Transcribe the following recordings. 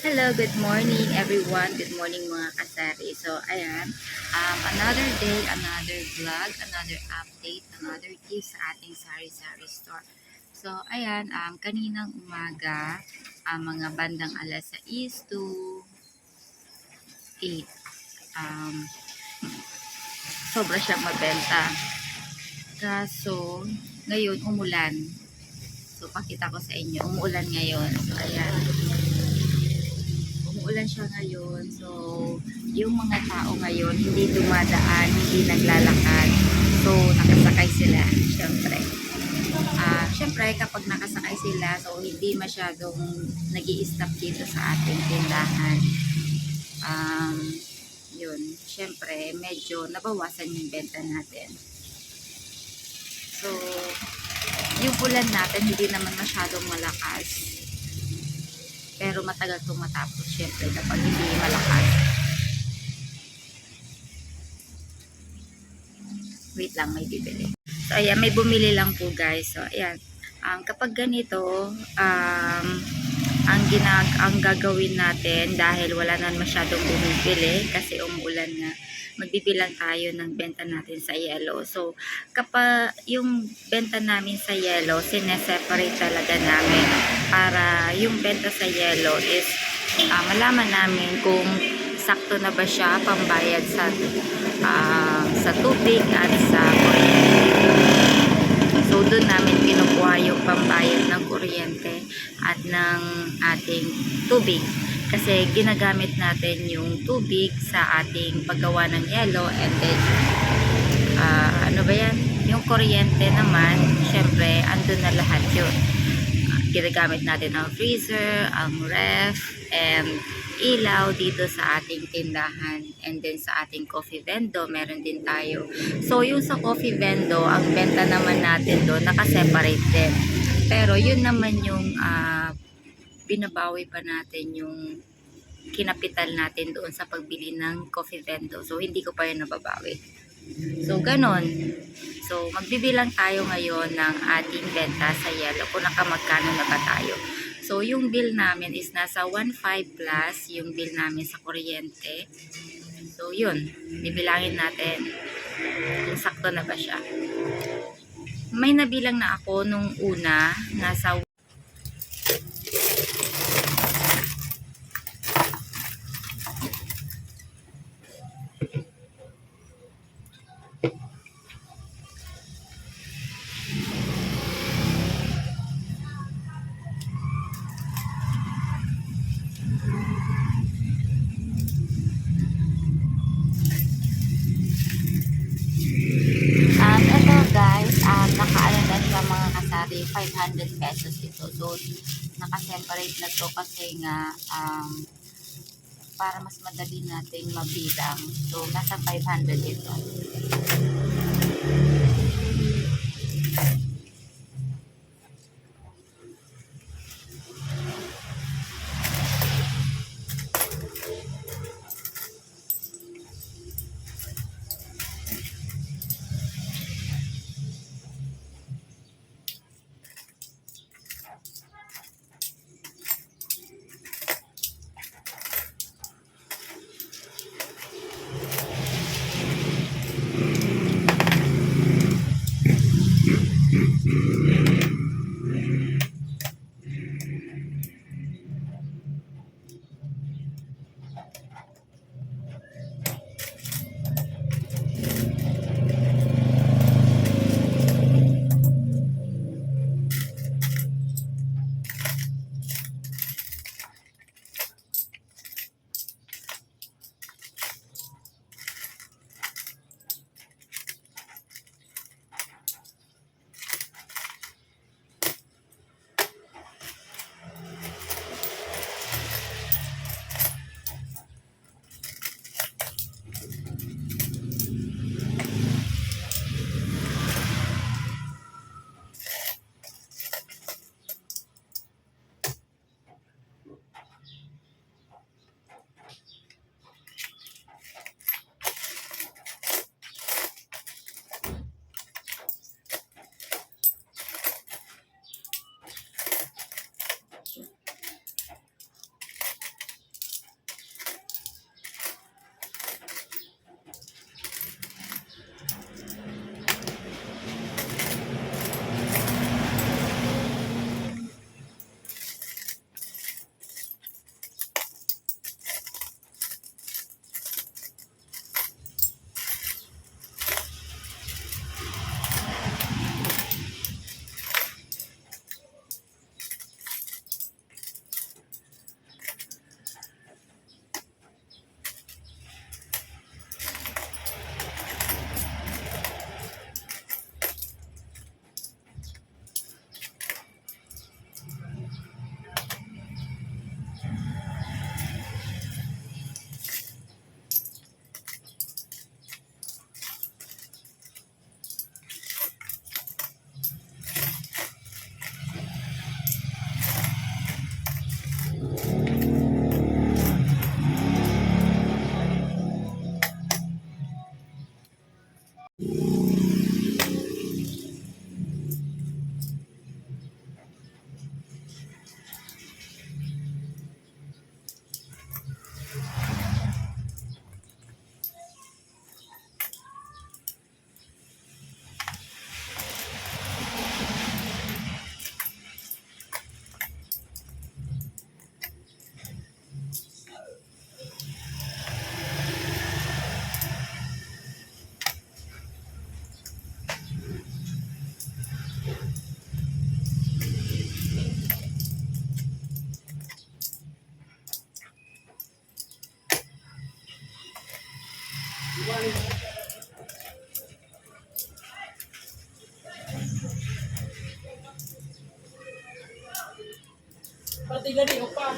Hello, good morning everyone. Good morning mga kasari. So, ayan, um, another day, another vlog, another update, another tips sa ating sari-sari store. So, ayan, um, kaninang umaga, um, mga bandang alas 6 to 8, um, sobra siyang mabenta. Kaso, ngayon umulan. So, pakita ko sa inyo, umuulan ngayon. So, ayan umuulan siya ngayon. So, yung mga tao ngayon, hindi dumadaan, hindi naglalakad. So, nakasakay sila, syempre. Ah, syempre, kapag nakasakay sila, so hindi masyadong nag stop dito sa ating tindahan. Um, yun, syempre, medyo nabawasan yung benta natin. So, yung ulan natin, hindi naman masyadong malakas pero matagal itong matapos syempre kapag hindi malakas. Wait lang may bibili. So ayan may bumili lang po guys. So ayan. Um, kapag ganito um, ang ginag ang gagawin natin dahil wala na masyadong bumibili kasi umuulan nga magbibilang tayo ng benta natin sa yellow. So, kapag yung benta namin sa yellow, sineseparate talaga namin para yung benta sa yellow is ah, malaman namin kung sakto na ba siya pambayad sa ah, sa tubig at sa kuryente. So, doon namin kinukuha yung pambayad ng kuryente at ng ating tubig. Kasi ginagamit natin yung tubig sa ating paggawa ng yellow and then ah, ano ba yan? Yung kuryente naman syempre andun na lahat yun. Ah, ginagamit natin ang freezer ang ref and ilaw dito sa ating tindahan and then sa ating coffee vendo meron din tayo so yung sa coffee vendo ang benta naman natin doon nakaseparate din pero yun naman yung ah, binabawi pa natin yung kinapital natin doon sa pagbili ng coffee vendo. So, hindi ko pa yun nababawi. So, ganon. So, magbibilang tayo ngayon ng ating benta sa yellow kung nakamagkano na ba tayo. So, yung bill namin is nasa 1.5 plus yung bill namin sa kuryente. So, yun. Bibilangin natin kung sakto na ba siya. May nabilang na ako nung una, nasa 500 pesos ito. So, nakaseparate na to kasi nga, um, para mas madali nating mabilang. So, nasa 500 ito. Pati gani, pa.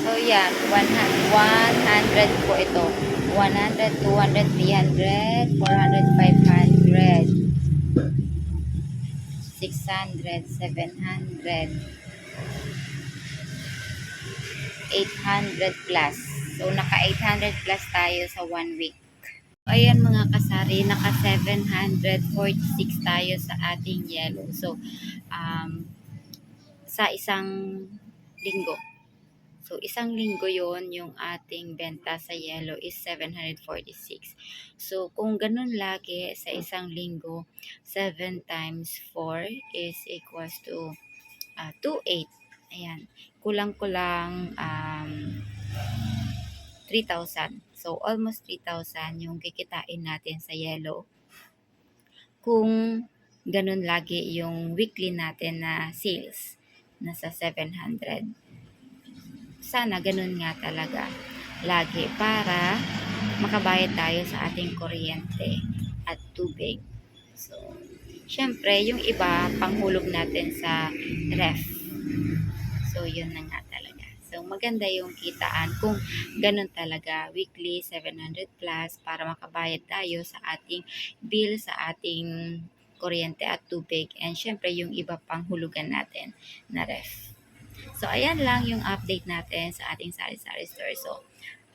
So yan, 100, 100 po ito. 100, 200, 300, 400, 500, 600, 700, 800 plus. So, naka 800 plus tayo sa one week. Ayan mga kasari, naka 746 tayo sa ating yellow. So, um, sa isang linggo. So, isang linggo yon yung ating benta sa yellow is 746. So, kung ganun lagi sa isang linggo, 7 times 4 is equals to uh, 28. Ayan. Kulang-kulang um, 3,000. So, almost 3,000 yung kikitain natin sa yellow. Kung ganun lagi yung weekly natin na sales, nasa 700 sana ganun nga talaga lagi para makabayad tayo sa ating kuryente at tubig. So, syempre, yung iba, panghulog natin sa ref. So, yun na nga talaga. So, maganda yung kitaan kung ganun talaga, weekly 700 plus para makabayad tayo sa ating bill, sa ating kuryente at tubig. And syempre, yung iba panghulugan natin na ref. So, ayan lang yung update natin sa ating sari-sari store. So,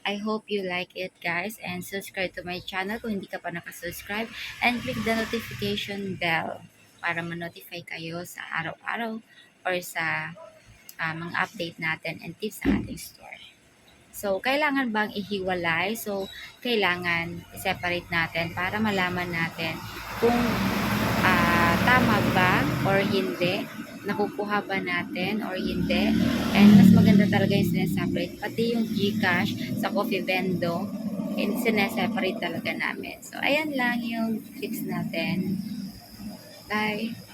I hope you like it guys and subscribe to my channel kung hindi ka pa nakasubscribe and click the notification bell para ma-notify kayo sa araw-araw or sa ah, mga update natin and tips sa ating store. So, kailangan bang ihiwalay? So, kailangan i-separate natin para malaman natin kung ah, tama ba or hindi nakukuha ba natin or hindi. And mas maganda talaga yung sineseparate. Pati yung Gcash sa Coffee Vendo, and sineseparate talaga namin. So, ayan lang yung tips natin. Bye!